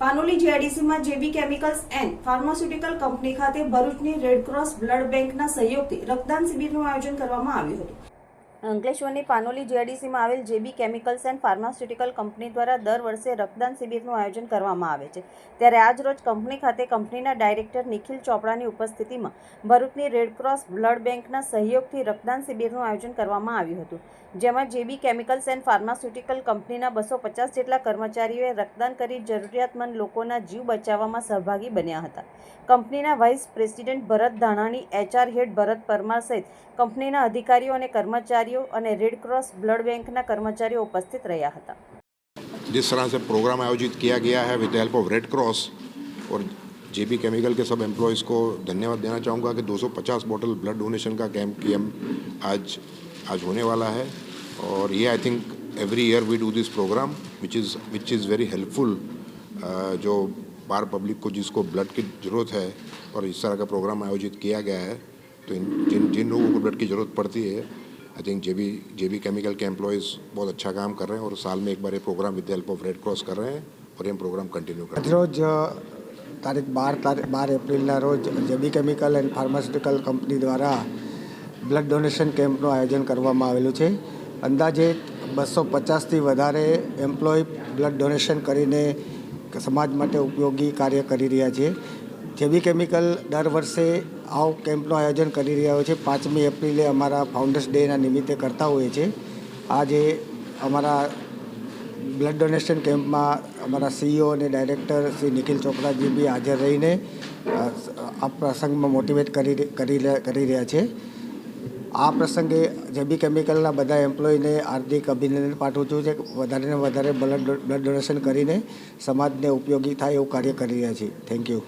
Panoli જીઆઈડીસીમાં J B chemicals and pharmaceutical company ખાતે ભરૂચની Red Cross blood બેંકના સહયોગથી રક્તદાન શિબિરનું આયોજન કરવામાં આવ્યું હતું. અંકલેશ્વરની પાનોલી જીઆઈડીસીમાં આવેલ J B chemicals and pharmaceutical company દ્વારા દર વર્ષે રક્તદાન શિબિરનું આયોજન કરવામાં આવે છે. ત્યારે આજરોજ કંપની ખાતે કંપનીના ડાયરેક્ટર નિખિલ ચોપડાની ઉપસ્થિતિમાં ભરૂચની રેડક્રોસ બ્લડ બેંકના સહયોગથી રક્તદાન શિબિરનું આયોજન કરવામાં આવ્યું હતું. જેમાં જેબી કેમિકલ્સ એન્ડ ફાર્માસ્યુટિકલ કંપનીના બસો પચાસ જેટલા કર્મચારીઓએ રક્તદાન કરી જરૂરિયાતમંદ લોકોના જીવ બચાવવામાં સહભાગી બન્યા હતા. કંપનીના vice president Bharat Dhanani HR head Bharat Parmar સહિત કંપનીના અધિકારીઓ અને કર્મચારીઓ અને રેડક્રોસ બ્લડ બેંકના કર્મચારીઓ ઉપસ્થિત રહ્યા હતા जिस तरह से प्रोग्राम आयोजित किया गया है with help of Red Cross और जेबी केमिकल के सब एम्प्लॉयज़ को धन्यवाद देना चाहूँगा कि 250 बोतल ब्लड डोनेशन का कैंप कैंप आज आज होने वाला है और ये I think every year we do this programme which is which is very helpful जो बार पब्लिक को जिसको ब्लड की ज़रूरत है और इस तरह का प्रोग्राम आयोजित किया गया है तो इन जिन जिन लोगों को ब्लड की ज़रूरत पड़ती है I think J B J B chemical के एम्प्लॉयज़ बहुत अच्छा काम कर रहे हैं और साल में एक बार ये programme with help of Red Cross कर रहे हैं और ये प्रोग्राम कंटिन्यू कर रहे हैं આજરોજ અ, તારીખ બાર તારીખ બાર એપ્રિલના રોજ JB chemical and pharmaceutical company દ્વારા બ્લડ ડોનેશન કેમ્પનું આયોજન કરવામાં આવેલું છે અંદાજે બસો પચાસથી વધારે એમ્પ્લોય બ્લડ ડોનેશન કરીને સમાજ માટે ઉપયોગી કાર્ય કરી રહ્યા છે જેબી કેમિકલ દર વર્ષે આવો કેમ્પનું આયોજન કરી રહ્યા હોય છે. પાંચમી એપ્રિલે અમારા ફાઉન્ડર્સ ડેના નિમિત્તે કરતા હોઈએ છીએ. આજે અમારા બ્લડ ડોનેશન કેમ્પમાં અમારા સીઈઓ અને ડાયરેક્ટર શ્રી નિખિલ ચોપરાજી બી હાજર રહીને આ પ્રસંગમાં મોટિવેટ કરી કરી રહ્યા- છે. આ પ્રસંગે જેબી કેમિકલના બધા એમ્પ્લોયને હાર્દિક અભિનંદન પાઠવું છું કે વધારે ને વધારે બ્લડ બ્લડ ડોનેશન કરીને સમાજને ઉપયોગી થાય એવું કાર્ય કરી રહ્યા છીએ. Thank you.